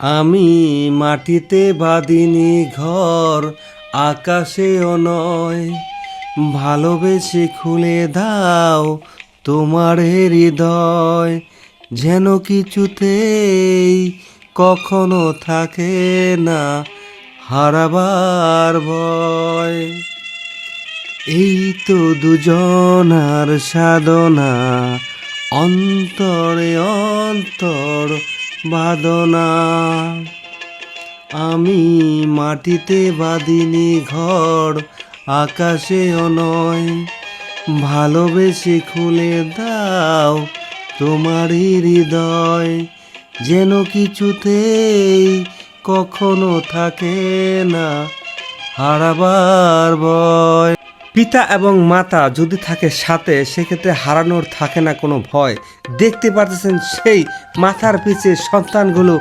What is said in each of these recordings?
আমি মাটিতে বাঁধিনি ঘর আকাশেও নয় ভালোবেসে খুলে দাও তোমার হৃদয়, যেন কিছুতেই কখনো থাকে না হারাবার ভয়। এই তো দুজনার সাধনা, অন্তরে অন্তর বাদনা। আমি মাটিতে বাঁধিনি ঘর আকাশেও নয় ভালোবেসে খুলে দাও তোমারই হৃদয়। যেন কিছুতেই কখনো থাকে না হারাবার ভয়। পিতা এবং মাতা যদি থাকে সাথে, সেক্ষেত্রে হারানোর থাকে না কোনো ভয়। দেখতে পারতেছেন সেই মাথার পিছে সন্তানগুলো,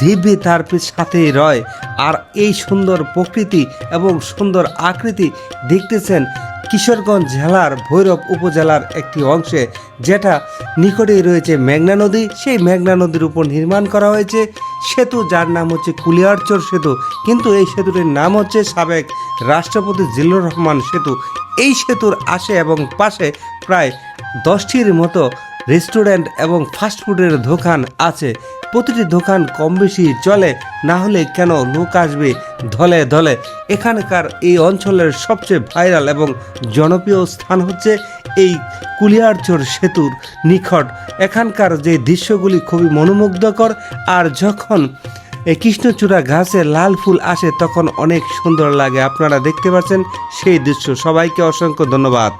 দিব্যি তার সাথেই রয়। আর এই সুন্দর প্রকৃতি এবং সুন্দর আকৃতি দেখতেছেন কিশোরগঞ্জ জেলার ভৈরব উপজেলার একটি অংশে, যেটা নিকটেই রয়েছে মেঘনা নদী। সেই মেঘনা নদীর উপর নির্মাণ করা হয়েছে সেতু, যার নাম হচ্ছে কুলিয়ারচর সেতু। কিন্তু এই সেতুটির নাম হচ্ছে সাবেক রাষ্ট্রপতি জিল্লুর রহমান সেতু। এই সেতুর আশে এবং পাশে প্রায় দশটির মতো রেস্টুরেন্ট এবং ফাস্টফুডের দোকান আছে। প্রতিটি দোকান কম বেশি চলে, না হলে কেন লোক আসবে ধলে ধলে। এখানকার এই অঞ্চলের সবচেয়ে ভাইরাল এবং জনপ্রিয় স্থান হচ্ছে এই কুলিয়ারচর সেতুর নিকট। এখানকার যে দৃশ্যগুলি খুবই মনোমুগ্ধকর, আর যখন এই কৃষ্ণচূড়া ঘাসে লাল ফুল আসে তখন অনেক সুন্দর লাগে। আপনারা দেখতে পাচ্ছেন সেই দৃশ্য। সবাইকে অসংখ্য ধন্যবাদ।